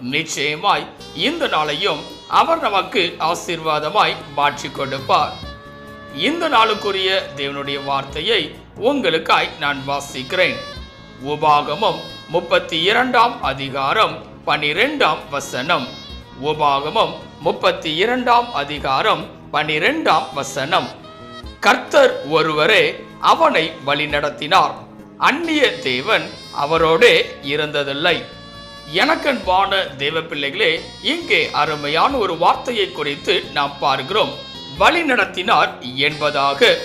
நிச்சயமாய் இந்த நாளையும் அவர் நமக்கு ஆசீர்வாதமாய் மாற்றி கொடுப்பார். இந்த நாளுக்குரிய தேவனுடைய வார்த்தையை உங்களுக்காய் நான் வாசிக்கிறேன். உபாகமம் முப்பத்தி இரண்டாம் அதிகாரம் பனிரெண்டாம் வசனம். உபாகமம் முப்பத்தி இரண்டாம் அதிகாரம் பனிரெண்டாம் வசனம். கர்த்தர் ஒருவரே அவனை வழிநடத்தினார். அந்நிய தேவன் அவரோடே இருந்ததில்லை. எனக்கன்பான தேவ பிள்ளைகளே இங்கே அருமையான ஒரு வார்த்தையை குறித்து நாம் பார்க்கிறோம். வழி நடத்தினார் என்பதாக.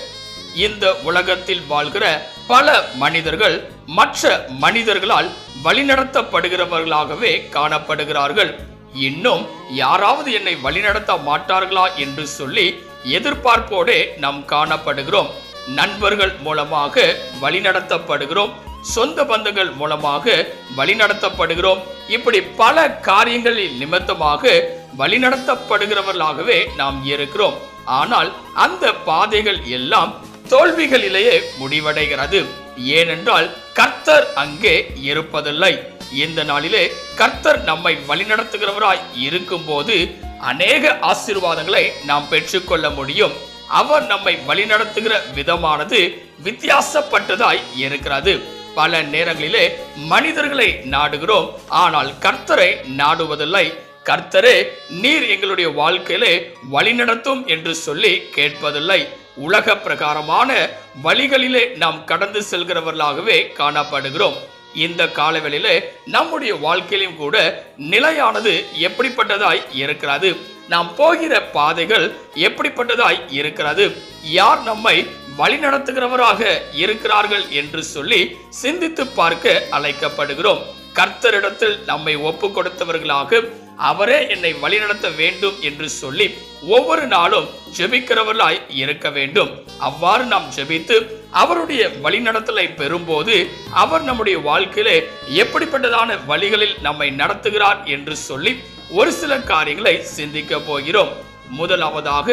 இந்த உலகத்தில் வாழ்கிற பல மனிதர்கள் மற்ற மனிதர்களால் வழிநடத்தப்படுகிறவர்களாகவே காணப்படுகிறார்கள். இன்னும் யாராவது என்னை வழிநடத்த மாட்டார்களா என்று சொல்லி எதிர்பார்ப்போடே நாம் காணப்படுகிறோம். நண்பர்கள் மூலமாக வழிநடத்தப்படுகிறோம் சொந்த பந்தங்கள் மூலமாக வழிநடத்தப்படுகிறோம். இப்படி பல காரியங்களில் நிமித்தமாக வழிநடத்தப்படுகிறவர்களாகவே நாம் இருக்கிறோம். ஆனால் அந்த பாதைகள் எல்லாம் தோல்விகளிலேயே முடிவடைகிறது. ஏனென்றால் கர்த்தர் அங்கே இருப்பதில்லை. இந்த நாளிலே கர்த்தர் நம்மை வழிநடத்துகிறவராய் இருக்கும்போது அநேக ஆசீர்வாதங்களை நாம் பெற்றுக்கொள்ள முடியும். அவர் நம்மை வழிநடத்துகிற விதமானது வித்தியாசப்பட்டதாய் இருக்கிறது. பல நேரங்களிலே மனிதர்களை நாடுகிறோம். ஆனால் கர்த்தரை நாடுவதில்லை. கர்த்தரே நீர் எங்களுடைய வாழ்க்கையிலே வழிநடத்தும் என்று சொல்லி கேட்பதில்லை. உலக பிரகாரமான வழிகளிலே நாம் கடந்து செல்கிறவர்களாகவே காணப்படுகிறோம். இந்த காலவெளியிலே நம்முடைய வாழ்க்கையிலும் கூட நிலையானது எப்படிப்பட்டதாய் இருக்கிறது? நாம் போகிற பாதைகள் எப்படிப்பட்டதாய் இருக்கிறது? யார் நம்மை வழிநடத்துகிறவராக இருக்கிறார்கள் என்று சொல்லி சிந்தித்து பார்க்க அழைக்கப்படுகிறோம். கர்த்தரிடத்தில் நம்மை ஒப்பு கொடுத்தவர்களாக அவரே என்னை வழிநடத்த வேண்டும் என்று சொல்லி ஒவ்வொரு நாளும் ஜெபிக்கிறவர்களாய் இருக்க வேண்டும். அவ்வாறு நாம் ஜெபித்து அவருடைய வழிநடத்தலை பெறும்போது அவர் நம்முடைய வாழ்க்கையிலே எப்படிப்பட்டதான வழிகளில் நம்மை நடத்துகிறார் என்று சொல்லி ஒரு சில காரியங்களை சிந்திக்க போகிறோம். முதலாவதாக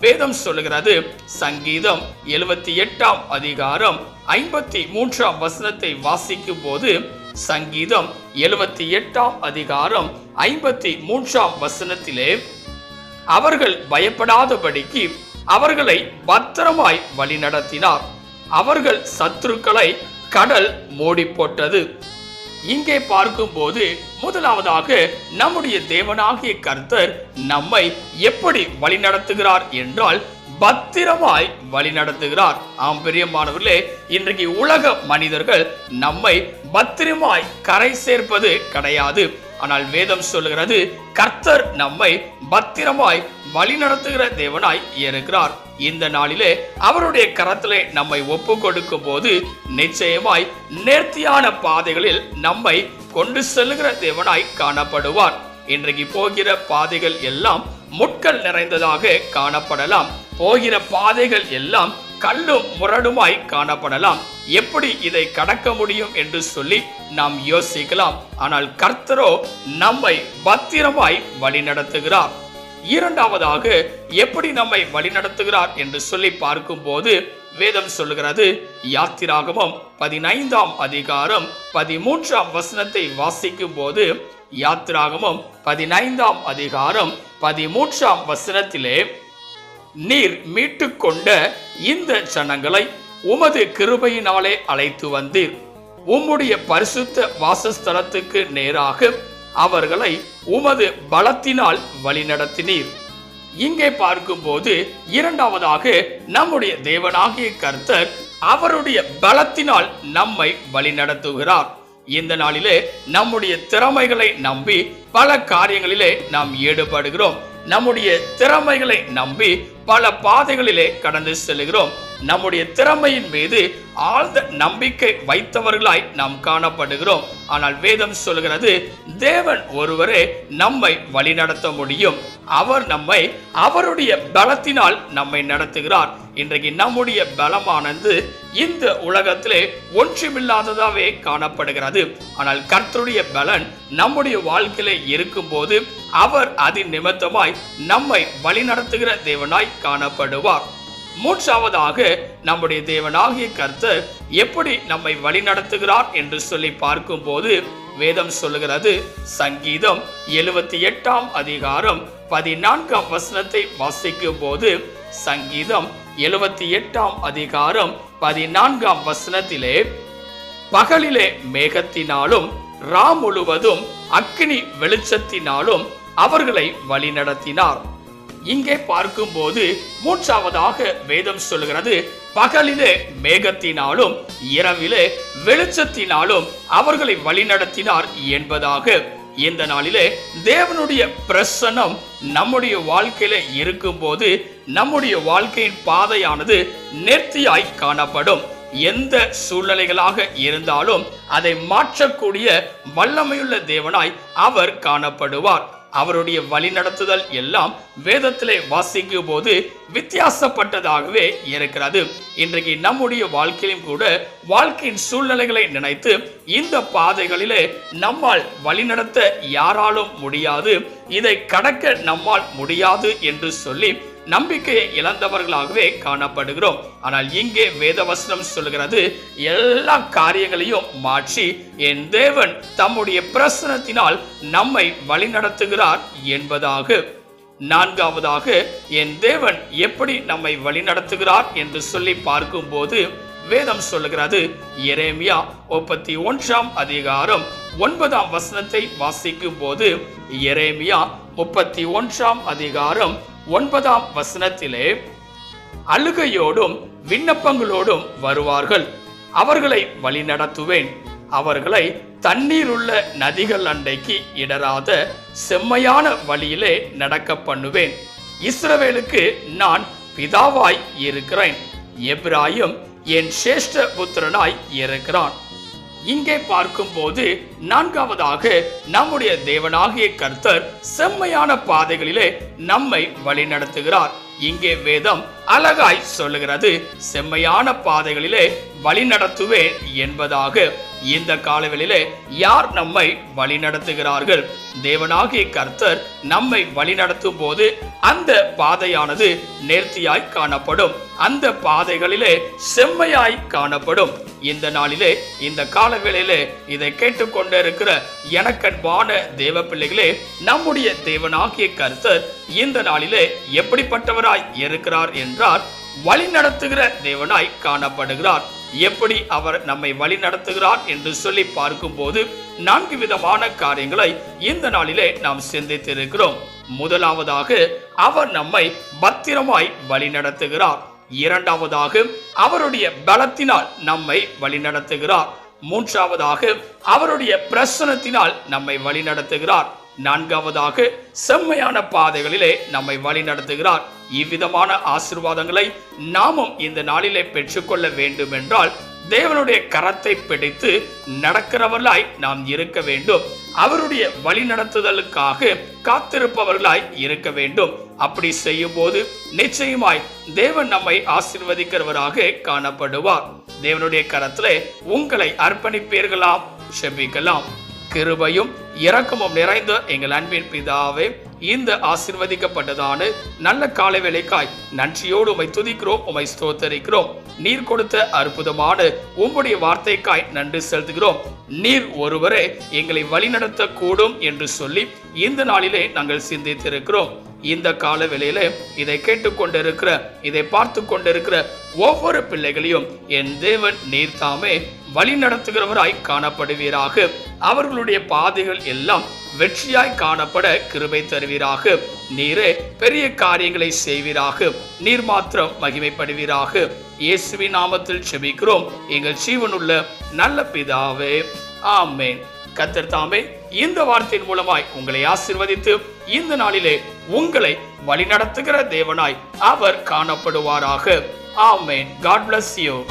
வேதம் சொல்லுகிறது. சங்கீதம் எழுபத்தி எட்டாம் அதிகாரம் ஐம்பத்தி மூன்றாம் வசனத்தை வாசிக்கும் போது சங்கீதம் எழுபத்தி எட்டாம் அதிகாரம் ஐம்பத்தி மூன்றாம் வசனத்திலே அவர்கள் பயப்படாதபடிக்கு அவர்களை பத்திரமாய் வழிநடத்தினார். அவர்கள் சத்துருக்களை கடல் மூடி போட்டது இங்கே பார்க்கும் போது முதலாவதாக நம்முடைய தேவனாகிய கர்த்தர் நம்மை எப்படி வழிநடத்துகிறார் என்றால் பத்திரமாய் வழிநடத்துகிறார் ஆம் பெரியமானவர்களே இன்றைக்கு உலக மனிதர்கள் நம்மை பத்திரமாய் கரை சேர்ப்பது கிடையாது. ஆனால் வேதம் சொல்லுகிறது கர்த்தர் நம்மை பத்திரமாய் வழிநடத்துகிற தேவனாய் இருக்கிறார். இந்த நாளிலே அவருடைய கரத்திலே நம்மை ஒப்பு கொடுக்கும் போது நிச்சயமாய் நேர்த்தியான பாதைகளில் நம்மை கொண்டு செல்லுகிற தேவனாய் காணப்படுவார். இன்றைக்கு போகிற பாதைகள் எல்லாம் முட்கள் நிறைந்ததாக காணப்படலாம். போகிற பாதைகள் எல்லாம் கல்லும் முரடுமாய் காணப்படலாம். எப்படி இதை கடக்க முடியும் என்று சொல்லி நாம் யோசிக்கலாம். ஆனால் கர்த்தரோ நம்மை பத்திரமாய் வழிநடத்துகிறார். இரண்டாவதாக எப்படி நம்மை வழிநடத்துகிறார் என்று சொல்லி பார்க்கும்போது வேதம் சொல்லுகிறது யாத்திராகமம் பதினைந்தாம் அதிகாரம் பதிமூன்றாம் வசனத்தை வாசிக்கும் போது யாத்திராகமம் பதினைந்தாம் அதிகாரம் பதிமூன்றாம் வசனத்திலே நீர் மீட்டு கொண்ட இந்த ஜனங்களை உமது கிருபையினாலே அழைத்து வந்தீர். உம்முடைய பரிசுத்த வாசஸ்தலத்துக்கு நேராக அவர்களை உமது பலத்தினால் வழிநடத்தினீர். இங்கே பார்க்கும்போது இரண்டாவதாக நம்முடைய தேவனாகிய கர்த்தர் அவருடைய பலத்தினால் நம்மை வழிநடத்துகிறார். இந்த நாளிலே நம்முடைய திறமைகளை நம்பி பல காரியங்களிலே நாம் ஈடுபடுகிறோம். நம்முடைய திறமைகளை நம்பி பல பாதைகளிலே கடந்து செல்கிறோம். நம்முடைய திறமையின் மீது ஆழ்ந்த நம்பிக்கை வைத்தவர்களாய் நாம் காணப்படுகிறோம். ஆனால் வேதம் சொல்கிறது தேவன் ஒருவரே நம்மை வழிநடத்த முடியும். அவர் நம்மை அவருடைய பலத்தினால் நம்மை நடத்துகிறார். இன்றைக்கு நம்முடைய பலமானது இந்த உலகத்திலே ஒன்றுமில்லாததாகவே காணப்படுகிறது. ஆனால் கர்த்தருடைய பலன் நம்முடைய வாழ்க்கையில இருக்கும்போது அவர் அதன் நிமித்தமாய் நம்மை வழிநடத்துகிற தேவனாய் காணப்படுவார். மூன்றாவதாக நம்முடைய தேவனாகிய கர்த்தர் எப்படி நம்மை வழிநடத்துகிறார் என்று சொல்லி பார்க்கும்போது வேதம் சொல்லுகிறது. சங்கீதம் எழுபத்தி எட்டாம் அதிகாரம் பதினான்காம் வசனத்தை வாசிக்கும் போது சங்கீதம் எழுபத்தி எட்டாம் அதிகாரம் பதினான்காம் வசனத்திலே பகலிலே மேகத்தினாலும் ரா முழுவதும் அக்னி வெளிச்சத்தினாலும் அவர்களை வழிநடத்தினார். இங்கே பார்க்கும்போது மூன்றாவதாக வேதம் சொல்கிறது பகலிலே மேகத்தினாலும் இரவிலே வெளிச்சத்தினாலும் அவர்களை வழிநடத்தினார் என்பதாக. இந்த நாளிலே தேவனுடைய பிரசனம் நம்முடைய வாழ்க்கையில இருக்கும்போது நம்முடைய வாழ்க்கையின் பாதையானது நேர்த்தியாய் காணப்படும். எந்த சூழ்நிலைகளாக இருந்தாலும் அதை மாற்றக்கூடிய வல்லமையுள்ள தேவனாய் அவர் காணப்படுவார். அவருடைய வழிநடத்துதல் எல்லாம் வேதத்திலே வாசிக்கும் போது வித்தியாசப்பட்டதாகவே இருக்கிறது. இன்றைக்கு நம்முடைய வாழ்க்கையிலும் கூட வாழ்க்கையின் சூழ்நிலைகளை நினைத்து இந்த பாதைகளிலே நம்மால் வழிநடத்த யாராலும் முடியாது. இதை கடக்க நம்மால் முடியாது என்று சொல்லி நம்பிக்கையை இழந்தவர்களாகவே காணப்படுகிறோம். ஆனால் இங்கே வேதவசனம் சொல்கிறது எல்லா காரியங்களையும் மாற்றி என் தேவன் தம்முடைய பிரசனத்தினால் நம்மை வழிநடத்துகிறார் என்பதாக. நான்காவதாக என் தேவன் எப்படி நம்மை வழிநடத்துகிறார் என்று சொல்லி பார்க்கும்போது வேதம் சொல்லுகிறது எரேமியா முப்பத்தி ஒன்றாம் அதிகாரம் ஒன்பதாம் வசனத்தை வாசிக்கும் போது எரேமியா முப்பத்தி ஒன்றாம் அதிகாரம் ஒன்பதாம் வசனத்திலே அழுகையோடும் விண்ணப்பங்களோடும் வருவார்கள். அவர்களை வழிநடத்துவேன். அவர்களை தண்ணீருள்ள நதிகள் அண்டைக்கு இடராத செம்மையான வழியிலே நடக்க பண்ணுவேன். இஸ்ரவேலுக்கு நான் பிதாவாய் இருக்கிறேன். எப்ராயும் என் சேஷ்ட புத்திரனாய் இருக்கிறான். இங்கே பார்க்கும்போது நான்காவதாக நம்முடைய தேவனாகிய கர்த்தர் செம்மையான பாதைகளிலே நம்மை வழிநடத்துகிறார். இங்கே வேதம் அழகாய் சொல்லுகிறது. செம்மையான பாதைகளிலே வழிநடத்துவேன் என்பதாக இந்த காலவெளியிலே யார் நம்மை வழி நடத்துகிறார்கள்? தேவனாகிய கர்த்தர் நம்மை வழிநடத்தும் போது அந்த பாதையானது நேர்த்தியாய் காணப்படும். அந்த பாதைகளிலே செம்மையாய் காணப்படும். இந்த நாளிலே இந்த காலவேளையிலே இதை கேட்டுக்கொண்டு இருக்கிற எனக்கன்பான தேவ பிள்ளைகளே நம்முடைய தேவனாகிய கர்த்தர் இந்த நாளிலே எப்படிப்பட்டவராய் தேவனாய் இருக்கிறார் என்றால் வழி நடத்துகிற தேவனாய் காணப்படுகிறார். எப்படி அவர் நம்மை வழி நடத்துகிறார் என்று சொல்லி பார்க்கும்போது நான்கு விதமான காரியங்களை இந்த நாளிலே நாம் சிந்தித்திருக்கிறோம். முதலாவதாக அவர் நம்மை பத்திரமாய் வழி நடத்துகிறார் இரண்டாவதாக அவருடைய பலத்தினால் நம்மை வழி நடத்துகிறார் மூன்றாவதாக அவருடைய பிரசனத்தினால் நம்மை வழி நடத்துகிறார் நான்காவதாக செம்மையான பாதைகளிலே நம்மை வழி நடத்துகிறார். இவ்விதமான ஆசிர்வாதங்களை நாமும் இந்த நாளிலே பெற்றுக்கொள்ள வேண்டும் என்றால் தேவனுடைய கரத்தை பிடித்து நடக்கிறவர்களாய் நாம் இருக்க வேண்டும். அவருடைய வழிநடத்துதலுக்காக காத்திருப்பவர்களாய் இருக்க வேண்டும். அப்படி செய்யும் போது நிச்சயமாய் தேவன் நம்மை ஆசிர்வதிக்கிறவராக காணப்படுவார். தேவனுடைய கரத்திலே உங்களை அர்ப்பணிப்பீர்களாம் செபிக்கலாம். கிருபையும் இரக்கமும் நிறைந்த எங்கள் அன்பின் பிதாவே இந்த ஆசிர்வதிக்கப்பட்டதான நல்ல காலை வேலைக்காய் நன்றியோடு உமை துதிக்கிறோம் உமை ஸ்தோத்தரிக்கிறோம். நீர் கொடுத்த அற்புதமான உம்முடைய வார்த்தைக்காய் நன்றி செலுத்துகிறோம். நீர் ஒருவரே எங்களை வழிநடத்த கூடும் என்று சொல்லி இந்த நாளிலே நாங்கள் சிந்தித்திருக்கிறோம். இந்த கால வேளையில இதை கேட்டுக்கொண்டிருக்கிற இதை பார்த்து கொண்டிருக்கிற ஒவ்வொரு பிள்ளைகளையும் என் தேவன் நீர் தாமே வழி நடத்துகிறவராய் காணப்படுவீராக. அவர்களுடைய பாதைகள் எல்லாம் வெற்றியாய் காணப்பட கிருபை தருவீராக. நீரே பெரிய காரியங்களை செய்வீராக. நீர் மாத்திரம் மகிமைப்படுவீராக. இயேசுவின் நாமத்தில் செபிக்கிறோம். எங்கள் ஜீவனுள்ள நல்ல பிதாவே. ஆமேன். கத்தர் தாமே இந்த வார்த்தையின் மூலமாய் உங்களை ஆசிர்வதித்து இந்த நாளிலே உங்களை வழிநடத்துகிற தேவனாய் அவர் காணப்படுவாராக. ஆமேன். God bless you